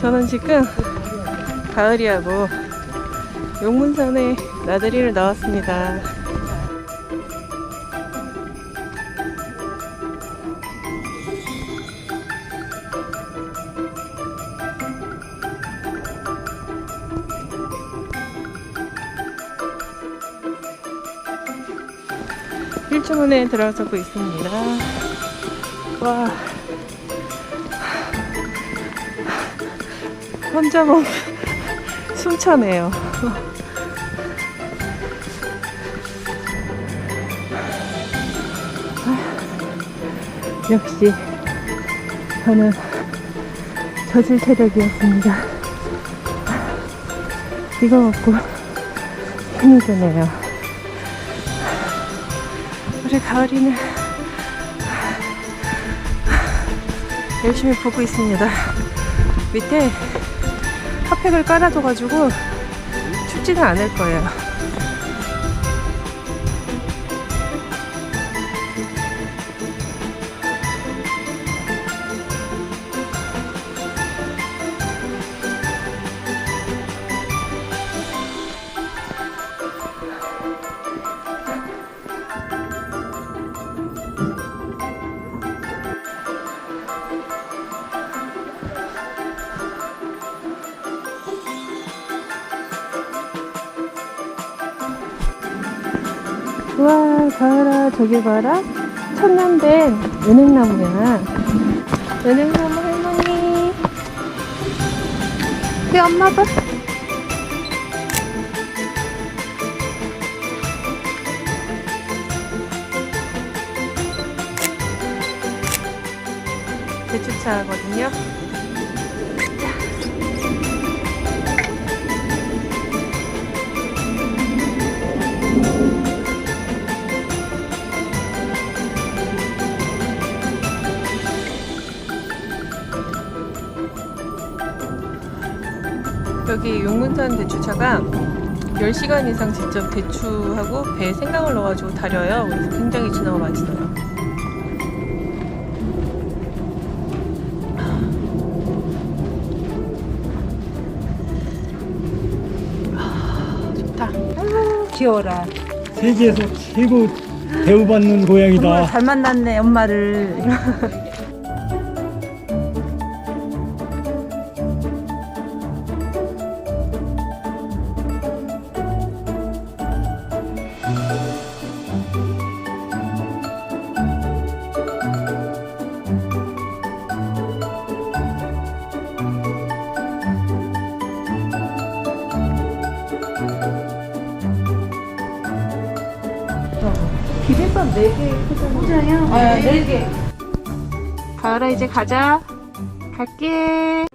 저는 지금 가을이하고 용문산에 나들이를 나왔습니다. 일주문에 들어서고 있습니다. 와. 혼자 먹 숨차네요. 역시 저는 저질 체력이었습니다. 이거 먹고 힘이 드네요. 우리 가을이는 열심히 보고 있습니다. 밑에 핫팩을 깔아줘가지고 춥지는 않을 거예요. 와 가을아 저기 봐라. 천년된 은행나무야 은행나무 할머니. 우리 엄마 봐 대추차거든요 여기 용문산 대추차가 10시간 이상 직접 대추하고 배에 생강을 넣어가지고 달여요. 그래서 굉장히 진하고 맛있어요. 아, 좋다. 귀여워라. 세계에서 최고 대우받는 정말 고양이다. 잘 만났네, 엄마를. 비빔밥 4개 포장이요? 아, 4개. 가을아 이제 가자. 갈게.